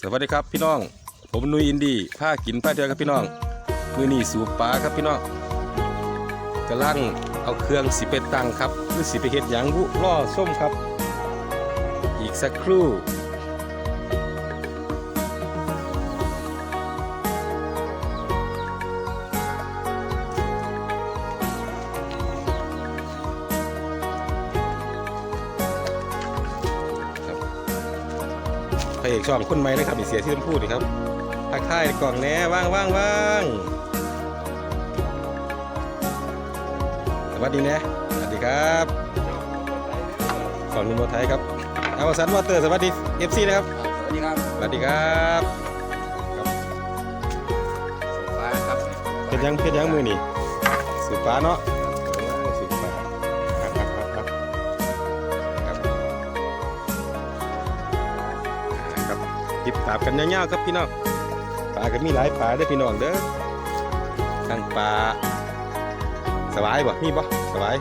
สวัสดีครับพี่น้อง ผมนุยอินดี้ผ้ากินผ้าเทือครับพี่น้องมือนี่สูบปลาครับพี่น้องกระลังเอาเครื่องสิเป็ดตั้งครับหรือสิไปเห็ดหยังบุล่อส้มครับ อีกสักครู่ พระเอกช่องคนใหม่เลยครับนี่เสียที่ต้องพูดนี่ครับ ทักทายกล่องแหน่ว่างว่างว่างสวัสดีแหนะสวัสดีครับกล่องนุ่มโมไทยครับเอาสันวอเตอร์สวัสดีเอฟซีนะครับ สวัสดีครับ สวัสดีครับฟ้าครับเพชรยังเพชรยังมือนี่สืบฟ้าเนาะ ติดตามกันยาวๆครับพี่น้องปลาก็มีหลายปลาเด้พี่น้องเด้อทั้งปลาสวายบ่มีบ่สวาย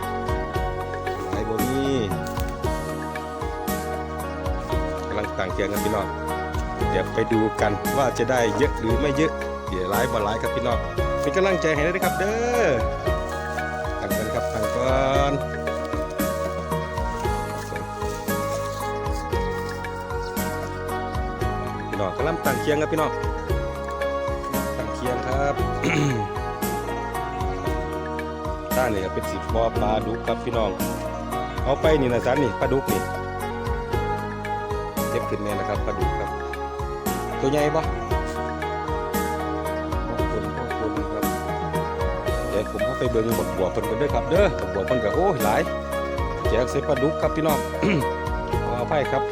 สวายบ่มีกำลังต่างเกียงกันพี่น้องเดี๋ยวไปดูกันว่าจะได้เยอะหรือไม่เยอะเดี๋ยวหลายบ่หลายครับพี่น้องเป็นกำลังใจให้ด้วยครับเด้อทางกันครับทางก่อน น้องกำลังตั้งเคียงครับพี่น้องตั้งเคียงครับด้านนี้เป็นสีบอปลาดุกครับพี่น้อง เอาไปนี่นะจ๊ะนี่ปลาดุกนี่เก็บขึ้นแม่นะครับปลาดุกครับ ตัวใหญ่ปะขอบคุณขอบคุณครับเดี๋ยวผมเข้าไปเบิ่งบักบัวเพิ่นกันด้อครับเด้อบักบัวเพิ่นก็โอ้ยหลายแจกเสปลาดุกครับพี่น้องขออภัยครับ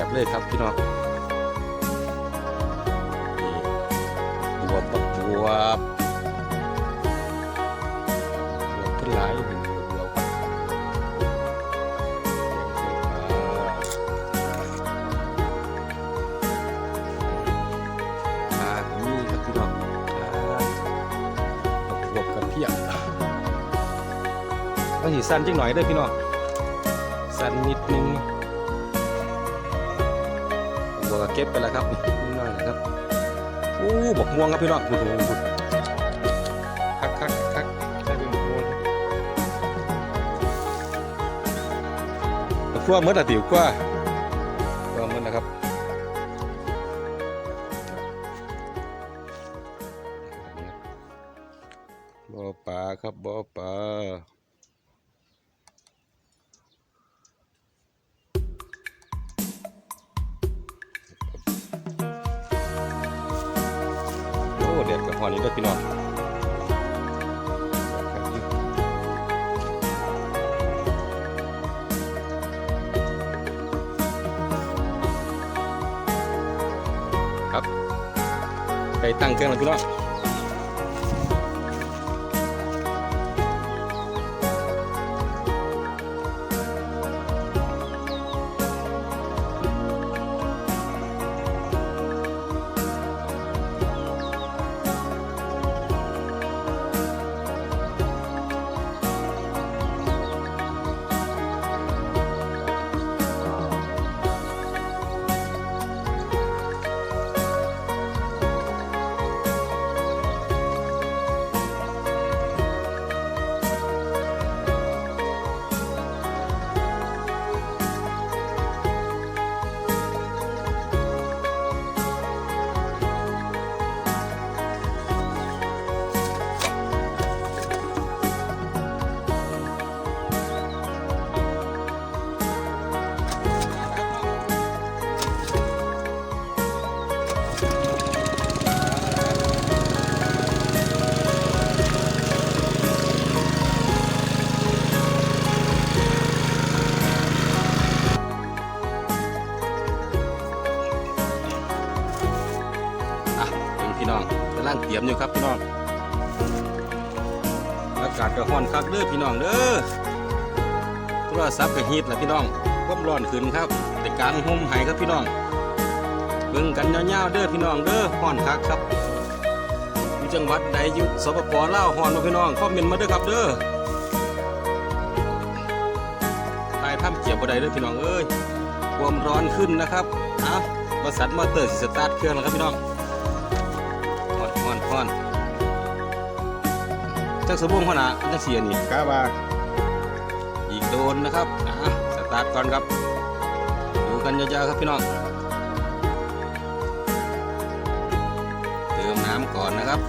ยบเลยครับพี่น้องบัวบักบัวบัวเพิ่นหลายนี่บัวครับแกงไฟฟ้าปลาก็มีครับพี่น้องบวบกับเพียบก็สีสั้นจังหน่อยเด้อพี่น้องสั้นนิดนึง เก็บไปแล้วครับนิดหน่อยนะครับอู้บอกม่วงครับพี่น้องดูดูดูคักคักคักได้เป็นบอกม่วงขั้วเมื่อตะติ๋วขั้วขั้วเมื่อนะครับบ่อปลาครับบ่อปลา หอนี้ด้วยพี่น้องครับไปตั้งเครื่องแล้วพี่น้อง พี่น้องกำลังเตรียมอยู่ครับพี่น้องอากาศก็ร้อนคักเด้อพี่น้องเด้อโทรศัพท์ก็ฮีทแหละพี่น้องความร้อนขึ้นครับแต่กลางห่มไห้ครับพี่น้องเบิ่งกันยาวๆเด้อพี่น้องเด้อร้อนคักครับอยู่จังหวัดใดอยู่สปปลาวร้อนบ่พี่น้องคอมเมนต์มาเด้อครับเด้อใต้ายถ้ำเกี่ยบบ่ได้เด้อพี่น้องเอ้ยความร้อนขึ้นนะครับเอาบริษัทมอเตอร์สิสตาร์ทเครื่องแล้วครับพี่น้อง ฮอนฮอนฮอนจักสมบูรณ์ขนาดจังเสียนี่กาบาอีกโดนนะครับอะสตาร์ทก่อนครับ ดูกันยาวๆครับพี่น้องเติมน้ำก่อนนะครับ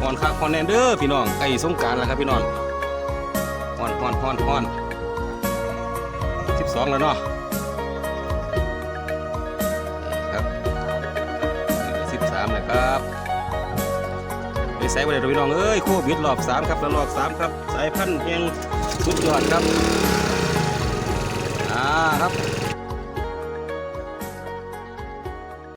ฮอนคักฮอนแนนเดอร์พี่น้องใกล้สงกรารแล้วครับพี่น้องฮอนฮอนฮอนฮอนสิบสองแล้วเนาะามเลยครับไปใส่บริเวณพี่น้องเอ้ยโควิดรอบสามครับระลอกสามครับสายพันธุ์แห่งสุดยอดครับอ่าครับ